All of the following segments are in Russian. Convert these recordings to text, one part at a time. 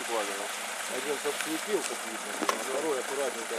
складывал. Один подсветил, как видно, а второй аккуратненько.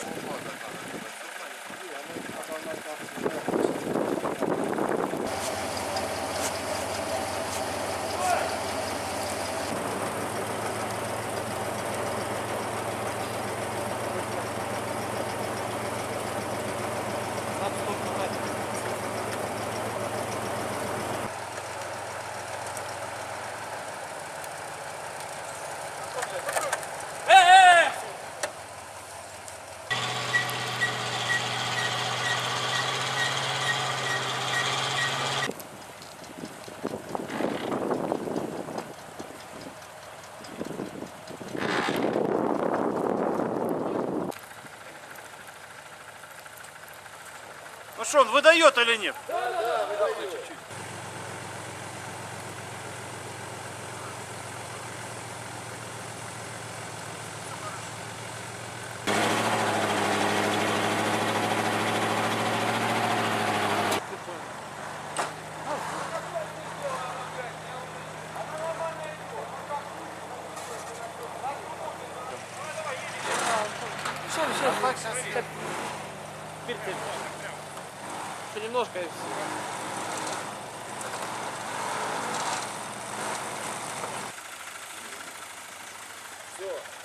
Ну что, он выдает или нет? Все, все, так, сейчас. Теперь ты. Ты немножко и все. За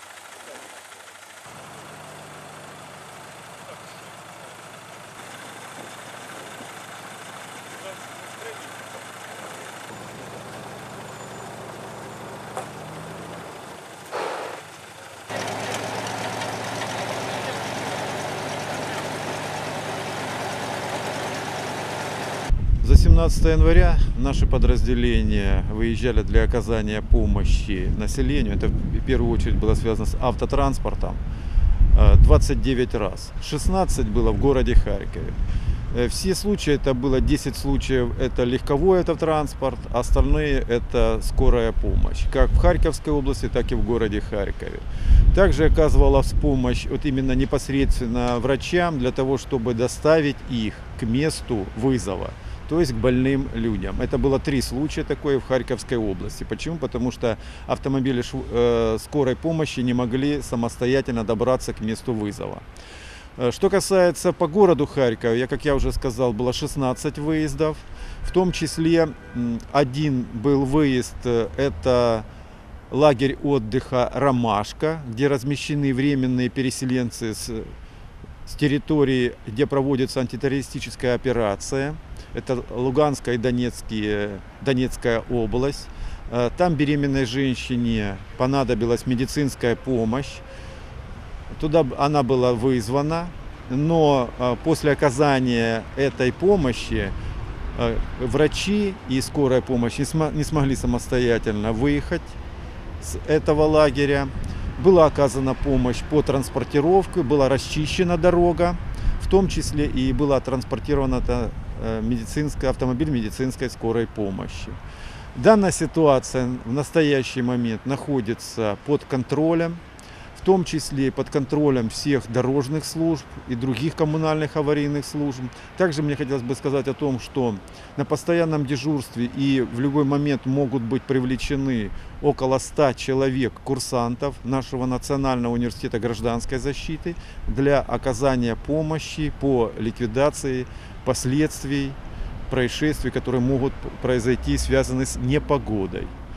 17 января наши подразделения выезжали для оказания помощи населению. Это в первую очередь было связано с автотранспортом. э, 29 раз. 16 было в городе Харькове. Э, Все случаи, это было 10 случаев, это легковой автотранспорт, остальные это скорая помощь. Как в Харьковской области, так и в городе Харькове. Также оказывалась помощь вот именно непосредственно врачам для того, чтобы доставить их к месту вызова то есть к больным людям. Это было три случая такое в Харьковской области. Почему? Потому что автомобили э, скорой помощи не могли самостоятельно добраться к месту вызова. Э, Что касается по городу Харьков, я, как я уже сказал, было 16 выездов. В том числе один был выезд, э, это лагерь отдыха «Ромашка», где размещены временные переселенцы с, с территории, где проводится антитеррористическая операция. Это Луганская и Донецкие, Донецкая область. Э, Там беременной женщине понадобилась медицинская помощь. Туда она была вызвана, но э, после оказания этой помощи э, врачи и скорая помощь не смогли самостоятельно выехать с этого лагеря. Была оказана помощь по транспортировке, была расчищена дорога, в том числе и была транспортирована э, медицинская, автомобиль медицинской скорой помощи. Данная ситуация в настоящий момент находится под контролем, том числе под контролем всех дорожных служб и других коммунальных аварийных служб. Также мне хотелось бы сказать о том, что на постоянном дежурстве и в любой момент могут быть привлечены около 100 человек курсантов нашего Национального университета гражданской защиты для оказания помощи по ликвидации последствий происшествий, которые могут произойти, связанные с непогодой.